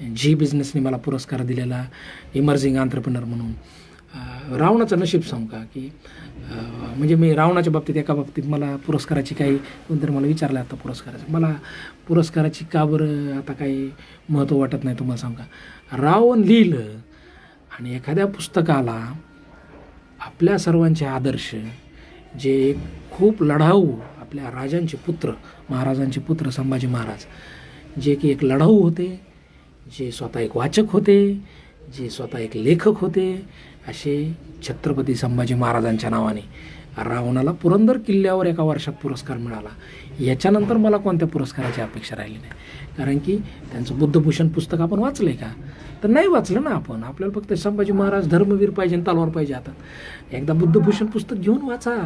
Zee बिझनेसने मला पुरस्कार दिलेला इमर्जिंग आंतरप्रिनर म्हणून. रावणाचं नशीब सांगू का की म्हणजे मी रावणाच्या बाबतीत एका बाबतीत मला पुरस्काराची काही कोणतरी मला विचारलं आता पुरस्काराचं. मला पुरस्काराची का बरं आता काही महत्त्व वाटत नाही तुम्हाला सांगू का? रावण लिहिलं आणि एखाद्या पुस्तकाला आपल्या सर्वांचे आदर्श जे एक खूप लढाऊ आपल्या राजांचे पुत्र महाराजांचे पुत्र संभाजी महाराज जे की एक लढाऊ होते जे स्वतः एक वाचक होते जे स्वतः एक लेखक होते असे छत्रपती संभाजी महाराजांच्या नावाने रावणाला पुरंदर किल्ल्यावर एका वर्षात पुरस्कार मिळाला. याच्यानंतर मला कोणत्या पुरस्काराची अपेक्षा राहिली नाही. कारण की त्यांचं बुद्धभूषण पुस्तक आपण वाचलं आहे का? तर नाही वाचलं ना आपण. आपल्याला फक्त संभाजी महाराज धर्मवीर पाहिजे आणि तलवार पाहिजे आता एकदा बुद्धभूषण पुस्तक घेऊन वाचा.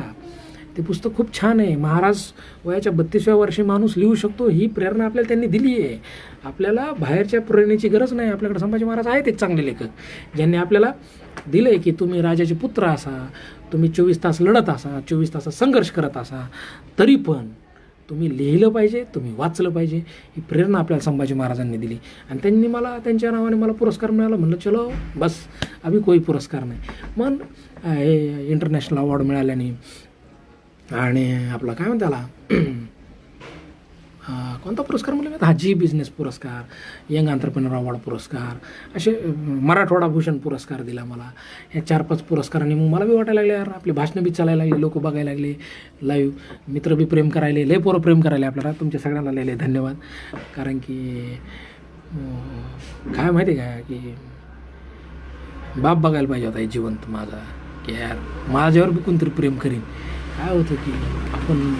ते पुस्तक खूप छान आहे. महाराज वयाच्या बत्तीसव्या वर्षी माणूस लिहू शकतो ही प्रेरणा आपल्याला त्यांनी दिली आहे. आपल्याला बाहेरच्या प्रेरणेची गरज नाही. आपल्याकडे संभाजी महाराज आहेत एक चांगले लेखक ज्यांनी आपल्याला दिलं आहे की तुम्ही राजाचे पुत्र असा तुम्ही चोवीस तास लढत असा चोवीस तास संघर्ष करत असा. तरी पण तुम्ही लिहिलं पाहिजे तुम्ही वाचलं पाहिजे ही प्रेरणा आपल्याला संभाजी महाराजांनी दिली. आणि त्यांनी मला त्यांच्या नावाने मला पुरस्कार मिळाला. म्हणलं चलो बस अभि कोई पुरस्कार नाही. मग हे इंटरनॅशनल अवॉर्ड मिळाल्याने आणि आपला काय म्हणता त्याला? कोणता पुरस्कार म्हणलं हा जी बिझनेस पुरस्कार यंग आंतरप्रिनर अवॉर्ड पुरस्कार असे मराठवाडा भूषण पुरस्कार दिला मला. या चार पाच पुरस्कारांनी मग मला बी वाटायला लागले यार आपली भाषणं बी चालायला लागली लोक बघायला लागले लाईव्ह मित्र बी प्रेम करायले लय पोरं प्रेम करायला आपल्याला. तुमच्या सगळ्यांना लिहिले लय धन्यवाद. कारण की काय माहिती आहे का की बाप बघायला पाहिजे होता हे जिवंत माझा. की यार माझ्यावर बी कोणतरी प्रेम करीन. काय होतं की आपण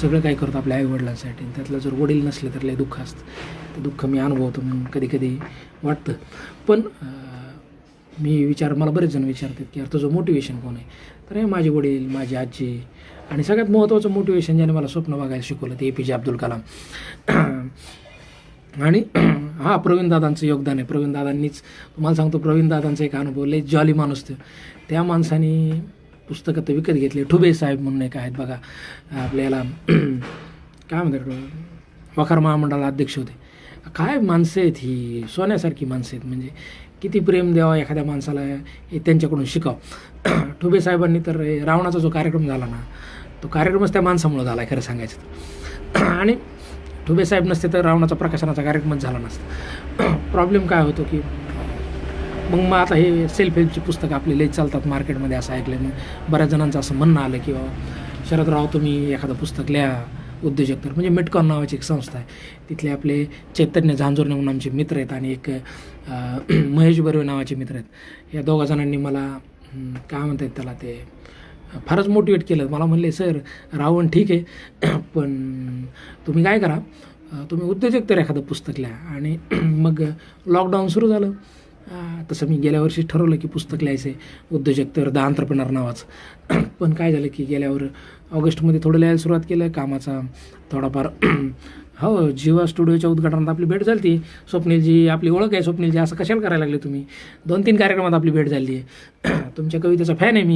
सगळं काय करतो आपल्या आईवडिलांसाठी? त्यातलं जर वडील नसले तर लय दुःख असतं. ते दुःख मी अनुभवतो म्हणून कधी कधी वाटतं. पण मी विचार मला बरेच जण विचारतात की यार तुझं मोटिवेशन कोण आहे? तर हे माझे वडील माझी आजी आणि सगळ्यात महत्त्वाचं मोटिवेशन ज्याने मला स्वप्न बघायला शिकवलं ते ए पी जे अब्दुल कलाम. आणि हा प्रवीणदादांचं योगदान आहे. प्रवीणदादांनीच तुम्हाला सांगतो प्रवीणदादांचा एक अनुभव लय जॉली माणूस त्या माणसाने पुस्तकं तर विकत घेतले. ठुबे साहेब म्हणून एक आहेत बघा. आपल्याला काय म्हणतात वखार महामंडळाला अध्यक्ष होते. काय माणसं आहेत ही? सोन्यासारखी माणसं आहेत. म्हणजे किती प्रेम द्यावा एखाद्या माणसाला हे त्यांच्याकडून शिकाव. ठुबे साहेबांनी तर रावणाचा जो कार्यक्रम झाला ना तो कार्यक्रमच त्या माणसामुळं झाला खरं सांगायचं तर. आणि ठुबे साहेब नसते तर रावणाचा प्रकाशनाचा कार्यक्रमच झाला नसता. प्रॉब्लेम काय होतो की मग मग आता हे सेल्फ हेल्पची पुस्तकं आपली लई चालतात मार्केटमध्ये असं ऐकलं मग बऱ्याच जणांचं असं म्हणणं आलं की बाबा शरदराव तुम्ही एखादं पुस्तक लिहा उद्योजक तर. म्हणजे मिटकॉन नावाची एक संस्था आहे. तिथले आपले चैतन्य झांजोरणे म्हणून आमचे मित्र आहेत आणि एक महेश बर्वे नावाचे मित्र आहेत. या दोघा जणांनी मला काय म्हणतात त्याला ते फारच मोटिवेट केलं. मला म्हणले सर रावण ठीक आहे पण तुम्ही काय करा? तुम्ही उद्योजक तर एखादं पुस्तक लिहा. आणि मग लॉकडाऊन सुरू झालं. तसं मी गेल्या वर्षी ठरवलं की पुस्तक लिहायचं आहे उद्योजक तर द आंतरप्रणार नावाचं. पण काय झालं की गेल्यावर ऑगस्टमध्ये थोडं लिहायला सुरुवात केलं कामाचा थोडाफार हो जीवा स्टुडिओच्या उद्घाटनात आपली भेट झाली ती स्वप्नीलजी आपली ओळख आहे स्वप्नीलजी असं कशाला करायला लागले तुम्ही? दोन तीन कार्यक्रमात आपली भेट झाली आहे. तुमच्या कवितेचा फॅन आहे मी.